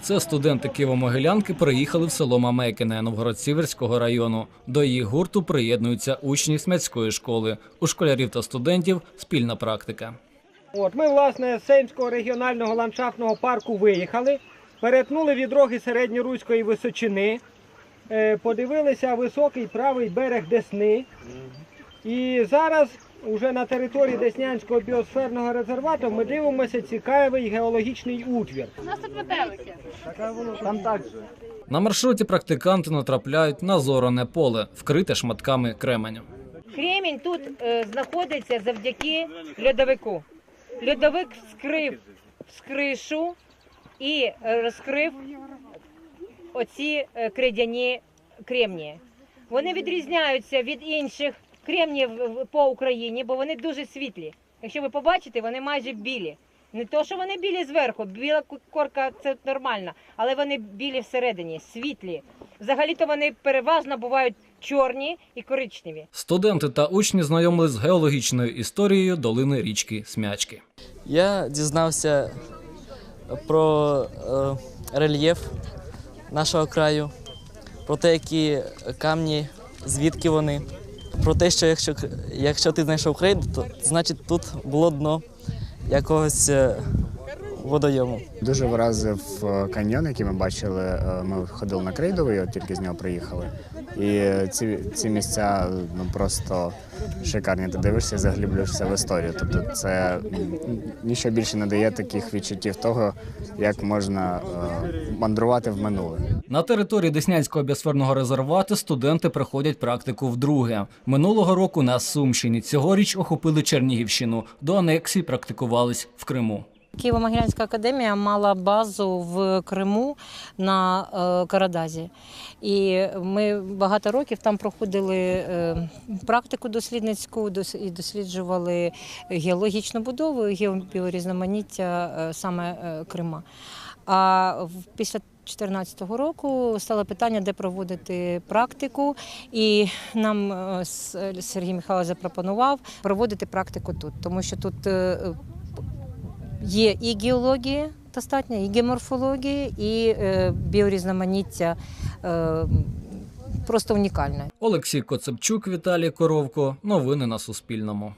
Це студенти Києво-Могилянки приїхали в село Мамекине Новгород-Сіверського району. До їх гурту приєднуються учні Смятської школи. У школярів та студентів спільна практика. От, ми, власне, з Сеймського регіонального ландшафтного парку виїхали, перетнули відроги середньоруської височини, е, подивилися високий правий берег Десни. І зараз, уже на території Деснянського біосферного резервату, ми дивимося цікавий геологічний утвір. У нас тут метелики. Там так На маршруті практиканти натрапляють на зоране поле, вкрите шматками кременю. Кремінь тут е, знаходиться завдяки льодовику. Льодовик вскрив скришу і розкрив оці е, крейдяні кремнії. Вони відрізняються від інших кремнів в- по Україні, бо вони дуже світлі. Якщо ви побачите, вони майже білі. Не то, що вони білі зверху, біла корка це нормально, але вони білі всередині, світлі. Взагалі-то вони переважно бувають чорні і коричневі. Студенти та учні знайомились з геологічною історією долини річки Смячки. Я дізнався про е, рельєф нашого краю, про те, які камні, звідки вони, про те, що якщо, якщо ти знайшов крейду, то значить тут було дно якогось е, водойому. Дуже вразив е, каньйон, який ми бачили. Е, Ми ходили на Крейдовий, от тільки з нього приїхали. І ці, ці місця ну просто шикарні. Ти дивишся і заглиблюєшся в історію. Тобто, це нічого більше не дає таких відчуттів того, як можна мандрувати в минуле. На території Деснянського біосферного резервату студенти проходять практику вдруге. Минулого року на Сумщині цьогоріч охопили Чернігівщину. До анексії практикувались в Криму. Києво-Могилянська академія мала базу в Криму на е, Карадазі. І ми багато років там проходили е, практику дослідницьку і досліджували геологічну будову, геобіорізноманіття е, саме Крима. А після 2014 року стало питання, де проводити практику, і нам е, Сергій Михайлович запропонував проводити практику тут, тому що тут е, Є і геологія достатньо, і геоморфологія, і е, біорізноманіття е, просто унікальне. Олексій Коцепчук, Віталій Коровко. Новини на Суспільному.